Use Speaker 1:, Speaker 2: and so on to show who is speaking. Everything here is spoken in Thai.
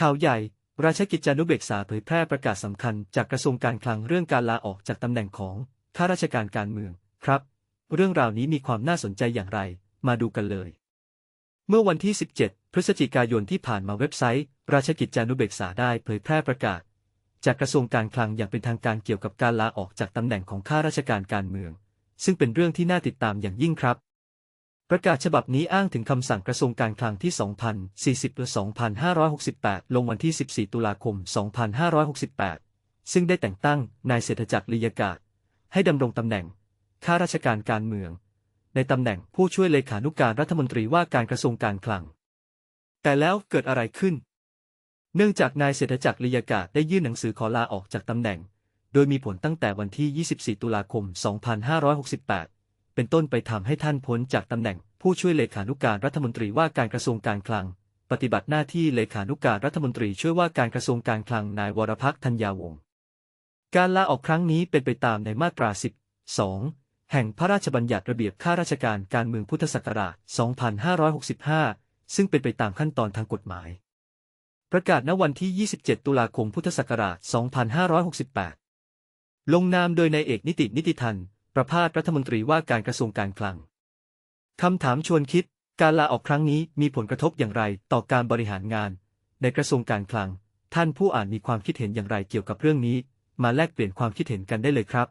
Speaker 1: ข่าวใหญ่ ราชกิจจานุเบกษาเผยแพร่ประกาศสำคัญจากกระทรวงการคลังเรื่องการลาออกจากตำแหน่งของข้าราชการการเมืองครับ เรื่องราวนี้มีความน่าสนใจอย่างไร มาดูกันเลย เมื่อวันที่ 17 พฤศจิกายนที่ผ่านมาเว็บไซต์ ราชกิจจานุเบกษาได้เผยแพร่ประกาศ จากกระทรวงการคลังอย่างเป็นทางการเกี่ยวกับการลาออกจากตำแหน่งของข้าราชการการเมือง ซึ่งเป็นเรื่องที่น่าติดตามอย่างยิ่งครับ ประกาศฉบับนี้อ้างถึงคำสั่งกระทรวงการคลังที่ 2040-2568 ลงวันที่ 14 ตุลาคม 2568 ซึ่งได้แต่งตั้งนายเศรษฐจักรลียากาศ ให้ดำรงตำแหน่ง ข้าราชการการเมือง ในตำแหน่งผู้ช่วยเลขานุการรัฐมนตรีว่าการกระทรวงการคลัง แต่แล้วเกิดอะไรขึ้น เนื่องจากนายเศรษฐจักรลียากาศได้ยื่นหนังสือขอลาออกจากตำแหน่ง โดยมีผลตั้งแต่วันที่ 24 ตุลาคม 2568 เป็นต้นไปทำให้ท่านพ้นจากตำแหน่งผู้ช่วยเลขานุการรัฐมนตรีว่าการกระทรวงการคลัง ปฏิบัติหน้าที่เลขานุการรัฐมนตรีช่วยว่าการกระทรวงการคลังนายวรพักธัญญาวงศ์การลาออกครั้งนี้เป็นไปตามในมาตรา 12 แห่งพระราชบัญญัติระเบียบข้าราชการการเมืองพุทธศักราช 2565 ซึ่งเป็นไปตามขั้นตอนทางกฎหมาย ประกาศณวันที่ 27 ตุลาคมพุทธศักราช 2568 ลงนามโดยนายเอกนิตินิติทัน ประพาสรัฐมนตรีว่าการกระทรวงการคลัง คำถามชวนคิด การลาออกครั้งนี้มีผลกระทบอย่างไรต่อการบริหารงาน ในกระทรวงการคลัง ท่านผู้อ่านมีความคิดเห็นอย่างไรเกี่ยวกับเรื่องนี้ มาแลกเปลี่ยนความคิดเห็นกันได้เลยครับ